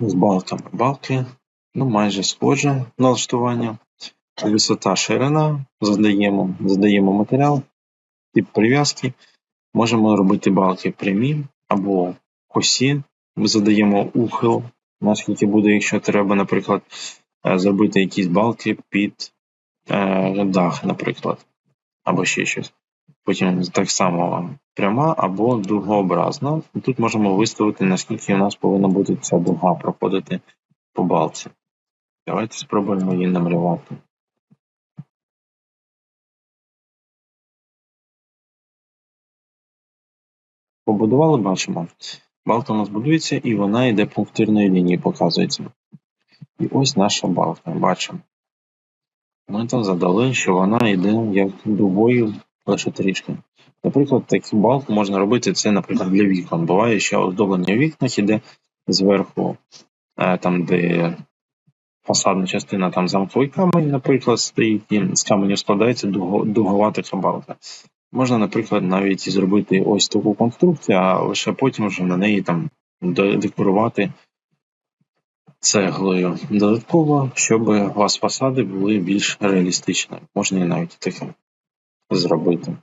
з балками. Балки ну, майже схоже налаштування. Висота ширина, задаємо, задаємо матеріал, тип прив'язки. Можемо робити балки прямі або косі. Ми задаємо ухил, наскільки буде, якщо треба, наприклад, е, зробити якісь балки під е, дах, наприклад, або ще щось. Потім так само пряма або дугообразна. Тут можемо виставити, наскільки у нас повинна бути ця дуга проходити по балці. Давайте спробуємо її намалювати. Побудували, бачимо. Балка у нас будується і вона йде пунктирною лінією, показується. І ось наша балка, бачимо. Ми там задали, що вона йде як дугою лише трішки. Наприклад, таку балку можна робити це, наприклад, для вікон. Буває, що оздоблення в вікнах іде зверху, е, там, де фасадна частина там замковий камень, наприклад, стоїть, і з каменю складається дугова така балка. Можна, наприклад, навіть зробити ось таку конструкцію, а лише потім вже на неї там декорувати цеглою. Додатково, щоб у вас фасади були більш реалістичними. Можна і навіть таке зробити.